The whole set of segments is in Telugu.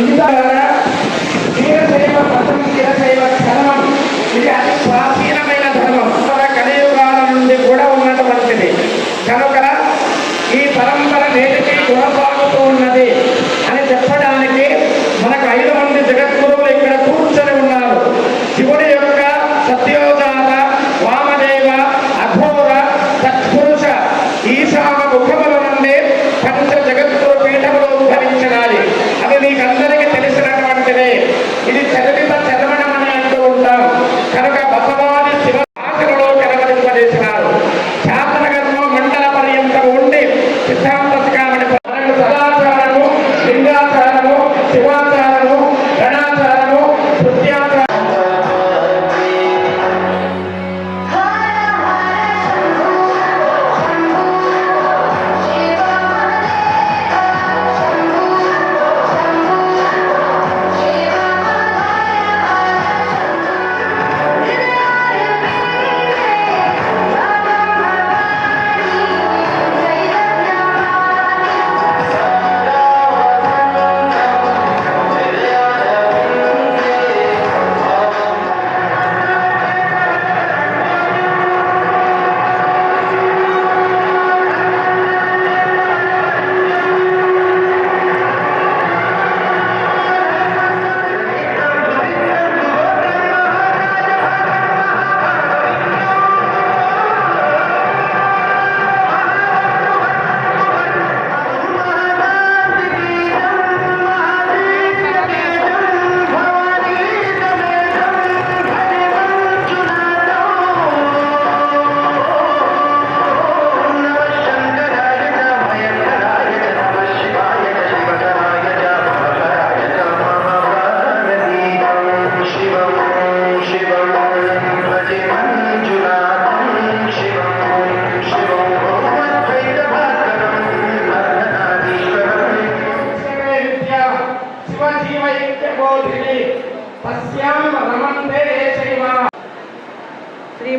ఇంకా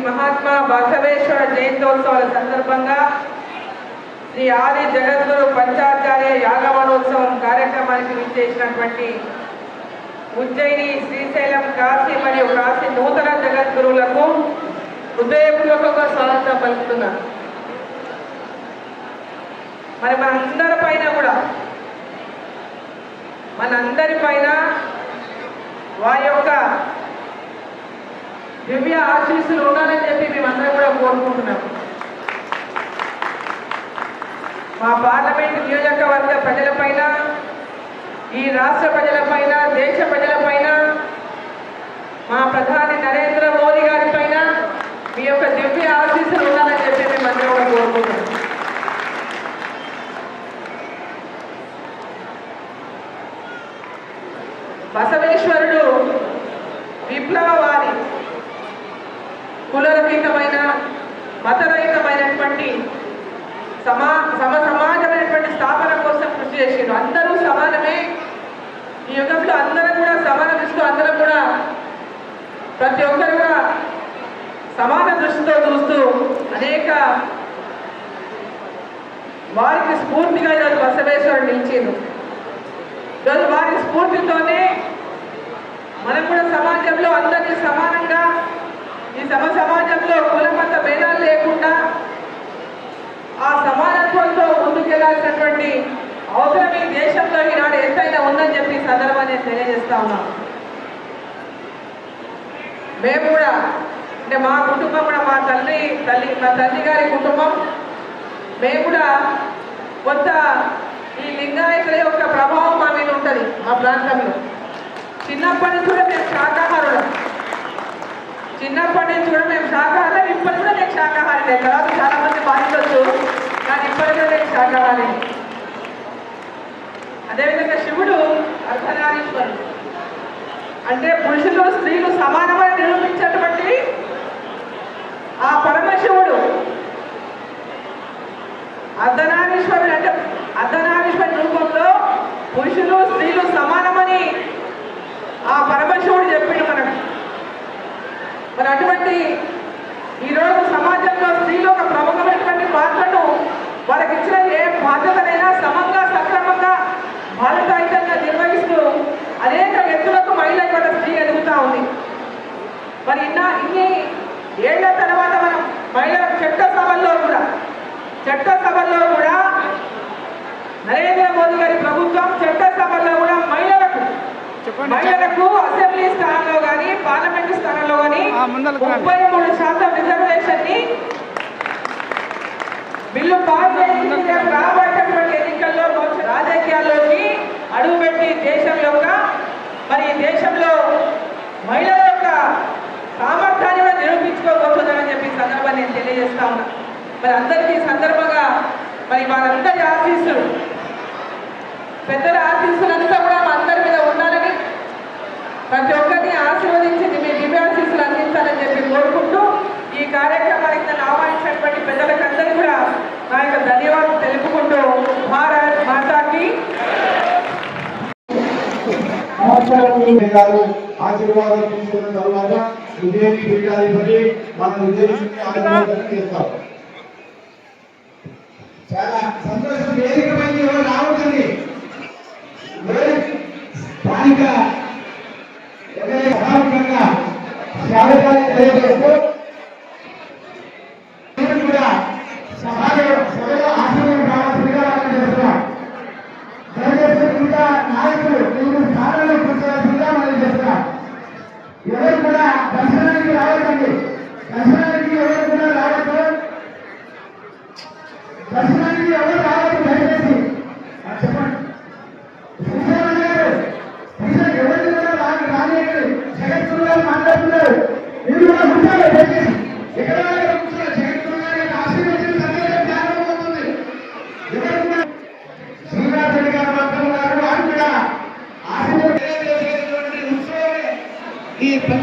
మహాత్మా బసవేశ్వర జయంతోత్సవాల సందర్భంగా శ్రీ ఆది జగద్గురు పంచాచార్య యాగవనోత్సవం కార్యక్రమానికి విచ్చేసినటువంటి ఉజ్జయిని శ్రీశైలం కాశీ మరియు కాశీ నూతన జగద్గురువులకు హృదయపూర్వకంగా స్వాగతం పలుకుతున్నాను మరి మనందరి పైన కూడా మనందరి పైన వారి యొక్క దివ్య ఆశీస్సులు ఉండాలని చెప్పి మేమందరం కూడా కోరుకుంటున్నాం. మా పార్లమెంట్ నియోజకవర్గ ప్రజలపైన ఈ రాష్ట్ర ప్రజలపైన దేశ ప్రజలపైన మా ప్రధాని నరేంద్ర మోదీ గారి పైన మీ యొక్క దివ్య ఆశీస్సులు ఉండాలని చెప్పి మేమందరం కూడా కోరుకుంటున్నాం బసవేశ్వరుడు విప్లవవాది కులరహితమైన మతరహితమైనటువంటి సమా సమ సమాజమైనటువంటి స్థాపన కోసం కృషి చేసిండు అందరూ సమానమే. ఈ యుగంలో అందరం కూడా సమాన దృష్టితో అందరం కూడా ప్రతి ఒక్కరు కూడా సమాన దృష్టితో చూస్తూ అనేక వారికి స్ఫూర్తిగా ఈరోజు బసవేశ్వరుడు నిలిచిండు. ఈరోజు వారి స్ఫూర్తితోనే మనం కూడా సమాజంలో అందరినీ సమానంగా ఈ సమ సమాజంలో కులమత భేదాలు లేకుండా ఆ సమానత్వంతో ముందుకెళ్ళాల్సినటువంటి అవసరం ఈ దేశంలో ఈనాడు ఎంతైనా ఉందని చెప్పి సందర్భాన్ని తెలియజేస్తా ఉన్నాం. మేము కూడా అంటే మా కుటుంబం కూడా మా తల్లి తల్లి మా తల్లి గారి కుటుంబం మేము కూడా కొంత ఈ లింగాయతుల యొక్క ప్రభావం మా మీద ఉంటుంది మా ప్రాంతంలో. చిన్నప్పటి నుంచి కూడా మేము శాకాహారులం. చిన్నప్పటి నుంచి కూడా మేము శాకాహారం ఇప్పటి కూడా నేను శాకాహారం తర్వాత చాలా మంది బాధించవచ్చు కానీ ఇప్పటి అదేవిధంగా శివుడు అర్ధనారీశ్వరుడు. అంటే పురుషులు స్త్రీలు సమానమని నిరూపించేటువంటి ఆ పరమశివుడు అర్ధనారీశ్వరుడు అంటే అర్ధనారీశ్వరుడి రూపంలో పురుషులు స్త్రీలు సమానమని ఆ పరమశివుడు చెప్పిండు మనకు. మరి అటువంటి ఈరోజు సమాజంలో స్త్రీలు ఒక ప్రముఖ వాళ్ళకి ఇచ్చిన ఏ బాధ్యతనైనా సమంగా సక్రమంగా బాధ్యతాయుతంగా నిర్వహిస్తూ అనేక వ్యక్తులకు మహిళ ఇవాళ స్త్రీ ఎదుగుతా ఉంది. మరి ఇన్న ఇన్ని ఏళ్ళ తర్వాత మనం మహిళల చట్ట సభల్లో కూడా చట్ట సభల్లో కూడా నరేంద్ర మోదీ గారి ప్రభుత్వం చట్ట సభల్లో కూడా మహిళలకు మహిళలకు అసెంబ్లీ స్థానంలో కానీ పార్లమెంటు స్థానంలో కానీ ముప్పై మూడు శాతం రిజర్వేషన్ని బిల్లు పాస్ చేసి రాబోయేటటువంటి ఎన్నికల్లో భవిష్యత్ రాజకీయాల్లోకి అడుగుపెట్టి దేశం యొక్క మరి ఈ దేశంలో మహిళల యొక్క సామర్థ్యాన్ని కూడా నిరూపించుకోబోతుందని చెప్పి సందర్భాన్ని నేను తెలియజేస్తా ఉన్నా. మరి అందరికీ సందర్భంగా మరి వారందరి ఆశీస్సులు. పెద్దల ఆశీస్సులంతా కూడా మా అందరి మీద ఉండాలని ప్రతి ఒక్కరిని ఆశీర్వదించింది మీ దివ్యాశీస్సులు అందించాలని చెప్పి కోరుకుంటూ ఈ కార్యక్రమానికి నన్ను ఆహ్వానించినటువంటి పెద్దలకు అందరికీ కూడా నా యొక్క ధన్యవాదాలు తెలుపుకుంటూ భారత్ మాతాకి. ఆశీర్వాదం తీసుకున్న తర్వాత విజయ్ పీఠాధిపతి మన విజయ్ ఆశీర్వాదం చేస్తాం. చాలా సంతోషం. వేదికమైంది ఎవరు రావద్దండి. స్థానిక ఎమ్మెల్యే సభాముఖంగా స్వాగతాన్ని తెలియజేస్తూ మీరు కూడా సభలో సభలో ఆశీర్వాదం కావాల్సిందిగా మనం చేస్తున్నాం దయచేసి ఇంకా నాయకులు మీరు స్థానంలో కూర్చోవాల్సిందిగా మనం చేస్తున్నాం ఎవరు కూడా దర్శనానికి రావద్దండి దర్శనానికి ఎవరు కూడా రావద్దు దర్శనానికి ఎవరు రావద్దు దయచేసి ఆ, చెప్పండి శ్రీశైలం గారు శ్రీశైలం ఎవరిని కూడా రాని రానియండి జగత్తులు గారు మాట్లాడుతున్నారు మీరు కూడా కూర్చోండి దయచేసి ఎక్కడ వాళ్ళు కూర్చోండి జగత్తులు గారి ఆశీర్వదించి సందేశం ప్రారంభమవుతుంది ఎవరు కూడా శ్రీనివాస్ రెడ్డి గారు మాత్రం ఉన్నారు వారు కూడా ఆశీర్వాదం తెలియజేసేటువంటి ఉత్సవమే ఈ పంచాయతీ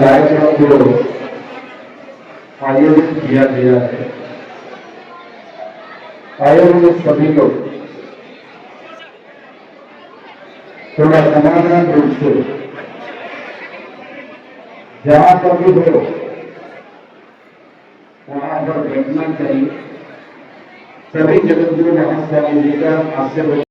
कार्यक्रम को आयोजित किया गया है। आयोग में सभी लोग थोड़ा समाधान रूप से जहाँ पर भी हो वहाँ पर बैठना चाहिए सभी जगत गुरु महास्वामी जी का आशीर्वाद